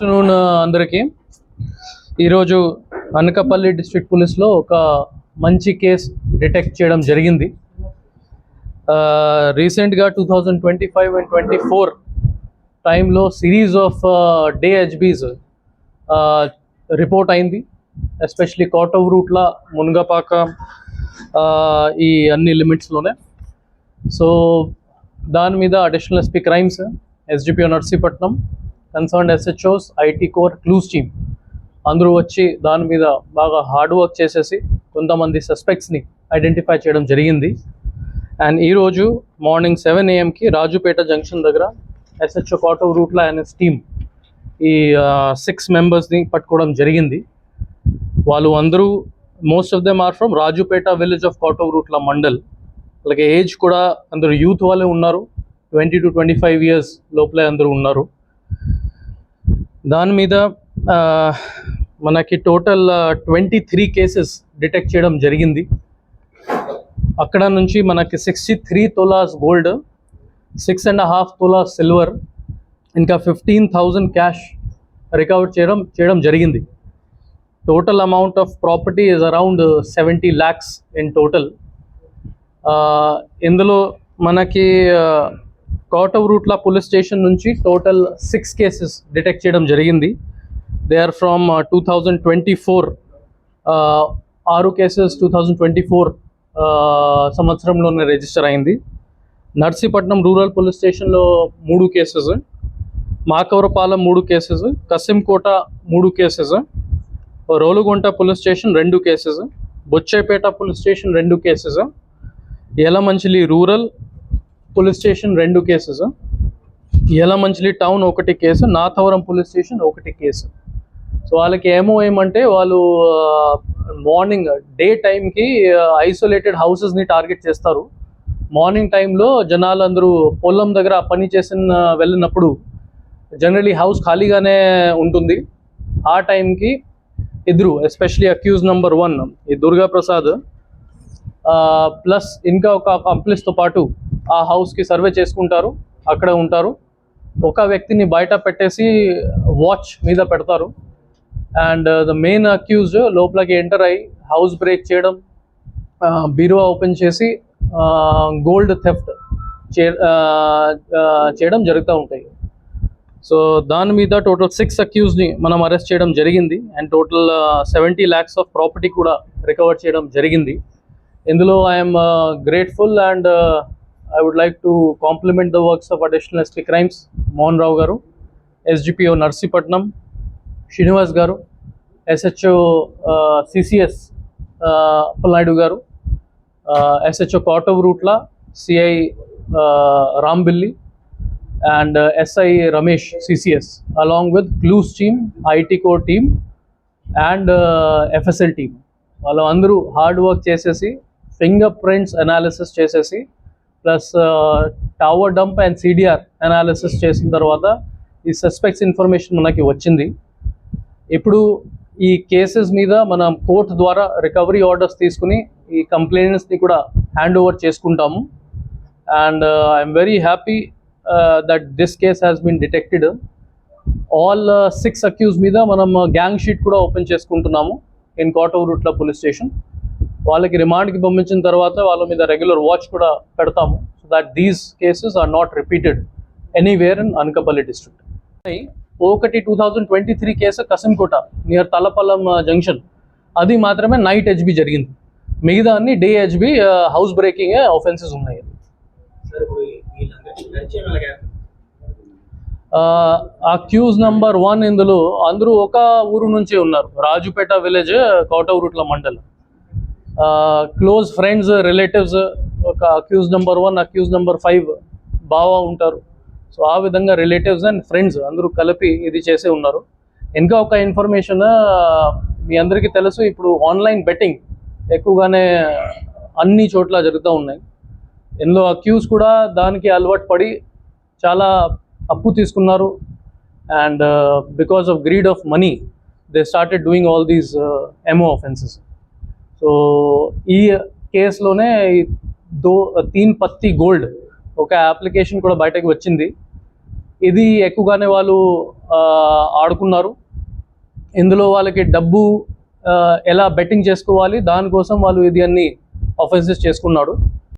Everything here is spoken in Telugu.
ఆఫ్టర్నూన్ uh, అందరికీ. ఈరోజు అనకాపల్లి డిస్ట్రిక్ట్ పోలీస్లో ఒక మంచి కేస్ డిటెక్ట్ చేయడం జరిగింది. రీసెంట్గా two thousand twenty five and twenty four టైంలో series of day HBs report అయింది. ఎస్పెషలీ కోటవ్ రూట్ల మునగపాక ఈ అన్ని లిమిట్స్లోనే. సో దాని మీద additional SP crimes SDPO Narsipatnam concern SHOs IT core clues team. అందరూ వచ్చి దాని మీద బాగా హార్డ్ వర్క్ చేసేసి కొంతమంది సస్పెక్ట్స్ని ఐడెంటిఫై చేయడం జరిగింది. అండ్ ఈరోజు మార్నింగ్ సెవెన్ ఏఎంకి రాజుపేట జంక్షన్ దగ్గర ఎస్హెచ్ఓ కాటో రూట్లో ఆయన టీమ్ ఈ సిక్స్ మెంబర్స్ని పట్టుకోవడం జరిగింది. వాళ్ళు అందరూ most of them are from Rajupeta village of Kotavuratla mandal. అలాగే ఏజ్ కూడా అందరూ యూత్ వాళ్ళే ఉన్నారు. Twenty to twenty five years లోపలే అందరూ ఉన్నారు. దాని మీద మనకి total twenty three cases detect చేయడం జరిగింది. అక్కడ నుంచి మనకి sixty three tolas gold six and half tolas silver ఇంకా ఫిఫ్టీన్ థౌజండ్ క్యాష్ రికవర్ చేయడం చేయడం జరిగింది. Total amount of property is around seventy lakhs in total. ఇందులో మనకి కోటవ్ రూట్ల పోలీస్ స్టేషన్ నుంచి టోటల్ సిక్స్ కేసెస్ డిటెక్ట్ చేయడం జరిగింది. They are from two thousand twenty four ఆరు cases two thousand twenty four సంవత్సరంలోనే రిజిస్టర్ అయింది. నర్సీపట్నం రూరల్ పోలీస్ స్టేషన్లో మూడు కేసెస్ మాకవరపాలెం మూడు కేసెస్ కసింకోట మూడు కేసెస్ రోలుగుంట పోలీస్ స్టేషన్ రెండు కేసెస్ బొచ్చేపేట పోలీస్ స్టేషన్ రెండు cases Yelamanchili rural police station రెండు కేసెస్. యలమంచిలి టౌన్ ఒకటి కేసు నాథవరం పోలీస్ స్టేషన్ ఒకటి కేసు. సో వాళ్ళకి ఏమో ఏమంటే వాళ్ళు మార్నింగ్ డే టైంకి ఐసోలేటెడ్ హౌసెస్ని టార్గెట్ చేస్తారు. మార్నింగ్ టైంలో జనాలందరూ పొలం దగ్గర పని చేసిన వెళ్ళినప్పుడు జనరలీ హౌస్ ఖాళీగానే ఉంటుంది. ఆ టైంకి ఇద్దరు ఎస్పెషలీ అక్యూజ్ నెంబర్ వన్ ఈ దుర్గా ప్రసాద్ ప్లస్ ఇంకా ఒక కంప్లీస్తో పాటు ఆ హౌస్కి సర్వే చేసుకుంటారు అక్కడ ఉంటారు. ఒక వ్యక్తిని బయట పెట్టేసి వాచ్ మీద పెడతారు. అండ్ ద మెయిన్ అక్యూజ్ లోపలికి ఎంటర్ అయ్యి హౌస్ బ్రేక్ చేయడం బీరువా ఓపెన్ చేసి గోల్డ్ థెఫ్ట్ చే చేయడం జరుగుతూ ఉంటాయి. సో దాని మీద టోటల్ సిక్స్ అక్యూజ్ని మనం అరెస్ట్ చేయడం జరిగింది. And total seventy lakhs of property కూడా రికవర్ చేయడం జరిగింది. ఇందులో I'm grateful and I would like to compliment the works of additional SP crimes Mohan Rao garu SDPO Narsipatnam Srinivas garu SHO CCS Appalanaidu garu SHO Kotavuratla CI Rambilli and SI Ramesh CCS along with clues team IT IT team and FSL team వాళ్ళు అందరూ హార్డ్ వర్క్ చేసేసి ఫింగర్ ప్రింట్స్ అనాలిసిస్ చేసేసి plus tower dump and CDR analysis చేసిన తర్వాత ఈ సస్పెక్ట్స్ ఇన్ఫర్మేషన్ మనకి వచ్చింది. ఇప్పుడు ఈ కేసెస్ మీద మనం కోర్టు ద్వారా రికవరీ ఆర్డర్స్ తీసుకుని ఈ కంప్లైంట్స్ని కూడా హ్యాండ్ ఓవర్ చేసుకుంటాము. And I'm very happy that this case has been detected. All six accused మీద మనం గ్యాంగ్ షీట్ కూడా ఓపెన్ చేసుకుంటున్నాము. In Kotavuratla police station. వాళ్ళకి రిమాండ్కి పంపించిన తర్వాత వాళ్ళ మీద రెగ్యులర్ వాచ్ కూడా పెడతాము. So that these cases are not repeated anywhere in Anakapalli district ఒకటి two thousand twenty three case Kasimkota near Talapalam junction అది మాత్రమే నైట్ హెచ్బి జరిగింది. మిగతా అన్ని day HB house breaking offences ఉన్నాయి. అక్యూజ్ నంబర్ వన్ ఇందులో అందరూ ఒక ఊరు నుంచి ఉన్నారు. Rajupeta village Kotavuratla mandal. Close friends relatives ఒక accused number one accused number five బాగా ఉంటారు. సో ఆ విధంగా రిలేటివ్స్ అండ్ ఫ్రెండ్స్ అందరూ కలిపి ఇది చేసే ఉన్నారు. ఇంకా ఒక ఇన్ఫర్మేషన్ మీ అందరికీ తెలుసు ఇప్పుడు ఆన్లైన్ బెట్టింగ్ ఎక్కువగానే అన్ని చోట్ల జరుగుతూ ఉన్నాయి. ఇందులో అక్యూజ్ కూడా దానికి అలవాటు పడి చాలా అప్పు తీసుకున్నారు. And because of greed of money they started doing all these ఎమో ఆఫెన్సెస్ సో ఈ కేసులోనే దో తీన్ పత్తి గోల్డ్ ఒక అప్లికేషన్ కూడా బయటకు వచ్చింది. ఇది ఎక్కువగానే వాళ్ళు ఆడుకున్నారు. ఇందులో వాళ్ళకి డబ్బు ఎలా బెట్టింగ్ చేసుకోవాలి దానికోసం వాళ్ళు ఇది అన్ని ఆఫెన్సెస్ చేసుకున్నాడు